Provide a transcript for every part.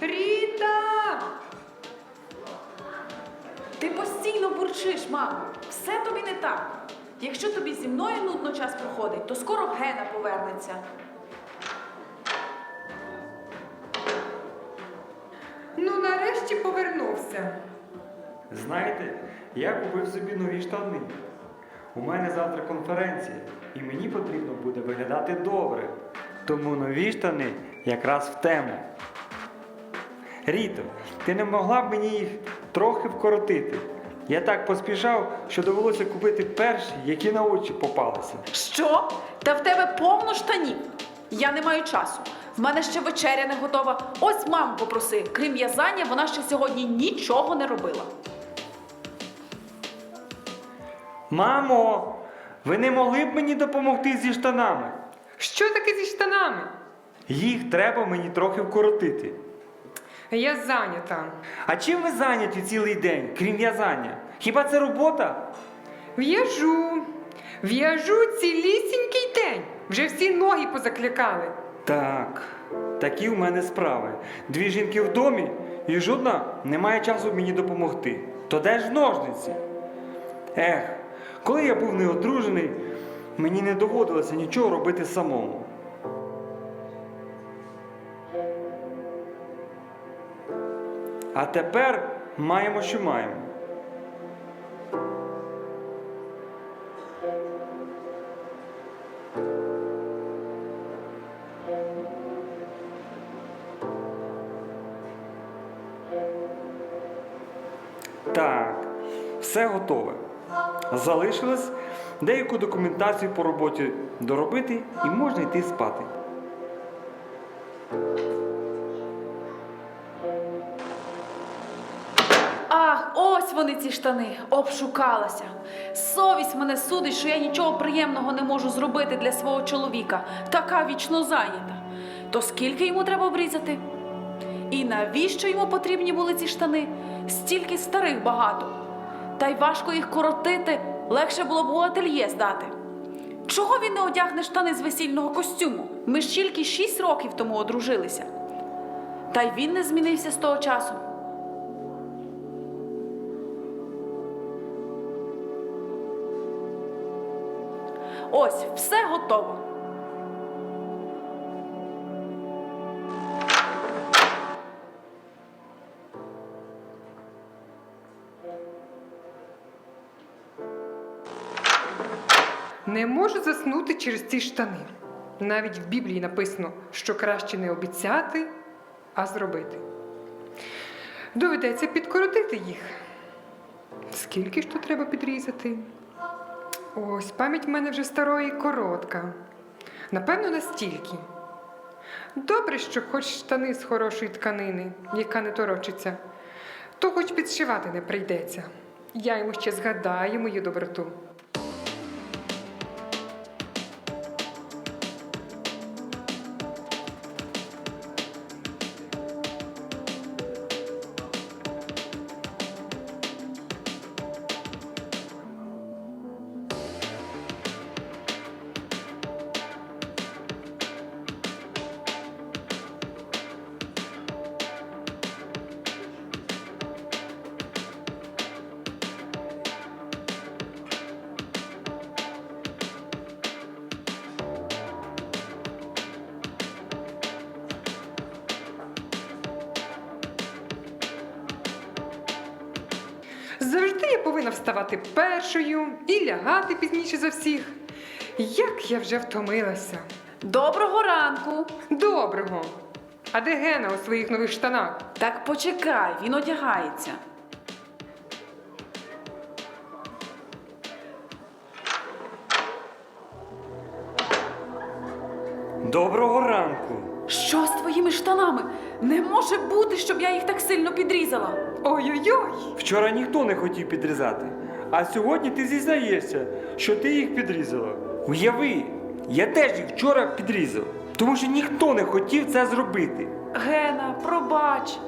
Ріта! Ти постійно бурчиш, мамо. Все тобі не так. Якщо тобі зі мною нудно час проходить, то скоро Гена повернеться. Ну, нарешті повернувся. Знаєте, я купив собі нові штани. У мене завтра конференція, і мені потрібно буде виглядати добре. Тому нові штани якраз в тему. Ріто, ти не могла б мені їх трохи вкоротити. Я так поспішав, що довелося купити перші, які на очі попалися. Що? Та в тебе повно штанів. Я не маю часу. В мене ще вечеря не готова. Ось маму попроси. Крім в'язання, вона ще сьогодні нічого не робила. Мамо, ви не могли б мені допомогти зі штанами? Що таке зі штанами? Їх треба мені трохи вкоротити. Я зайнята. А чим ви зайняті цілий день, крім в'язання? Хіба це робота? В'яжу. В'яжу цілісінький день. Вже всі ноги позаклякали. Так, такі в мене справи. Дві жінки в домі, і жодна не має часу мені допомогти. То де ж ножниці? Ех, коли я був неодружений, мені не доводилося нічого робити самому. А тепер маємо, що маємо. Так, все готове. Залишилось деяку документацію по роботі доробити і можна йти спати. Ось вони ці штани. Обшукалася. Совість мене судить, що я нічого приємного не можу зробити для свого чоловіка. Така вічно зайнята. То скільки йому треба обрізати? І навіщо йому потрібні були ці штани? Стільки старих багато. Та й важко їх коротити, легше було б у ательє здати. Чого він не одягне штани з весільного костюму? Ми ж тільки шість років тому одружилися. Та й він не змінився з того часу. Ось, все готово. Не можу заснути через ці штани. Навіть в Біблії написано, що краще не обіцяти, а зробити. Доведеться підкоротити їх. Скільки ж то треба підрізати? Ось, пам'ять в мене вже старої коротка. Напевно, настільки. Добре, що хоч штани з хорошої тканини, яка не торочиться, то хоч підшивати не прийдеться. Я йому ще згадаю мою доброту. Я повинна вставати першою і лягати пізніше за всіх. Як я вже втомилася. Доброго ранку. Доброго. А де Гена у своїх нових штанах? Так почекай, він одягається. Доброго ранку! Що з твоїми штанами? Не може бути, щоб я їх так сильно підрізала. Ой-ой-ой! Вчора ніхто не хотів підрізати, а сьогодні ти зізнаєшся, що ти їх підрізала. Уяви, я теж їх вчора підрізав, тому що ніхто не хотів це зробити. Гена, пробач.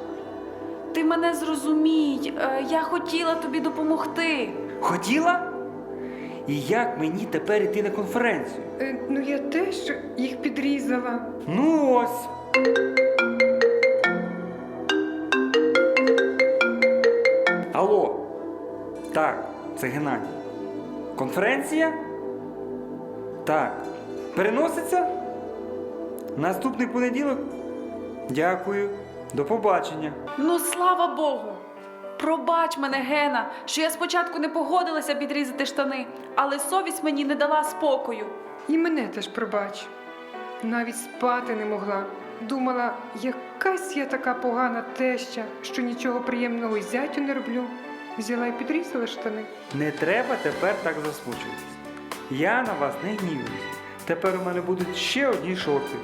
Ти мене зрозумій. Е, Я хотіла тобі допомогти. Хотіла? І як мені тепер іти на конференцію? Е, ну я теж їх підрізала. Ну ось. Алло. Так, це Геннадій. Конференція? Так. Переноситься? Наступний понеділок? Дякую. До побачення. Ну, слава Богу! Пробач мене, Гена, що я спочатку не погодилася підрізати штани, але совість мені не дала спокою. І мене теж пробач. Навіть спати не могла. Думала, якась я така погана теща, що нічого приємного зятю не роблю. Взяла і підрізала штани. Не треба тепер так засмучуватись. Я на вас не гнівуюсь. Тепер у мене будуть ще одні шорти.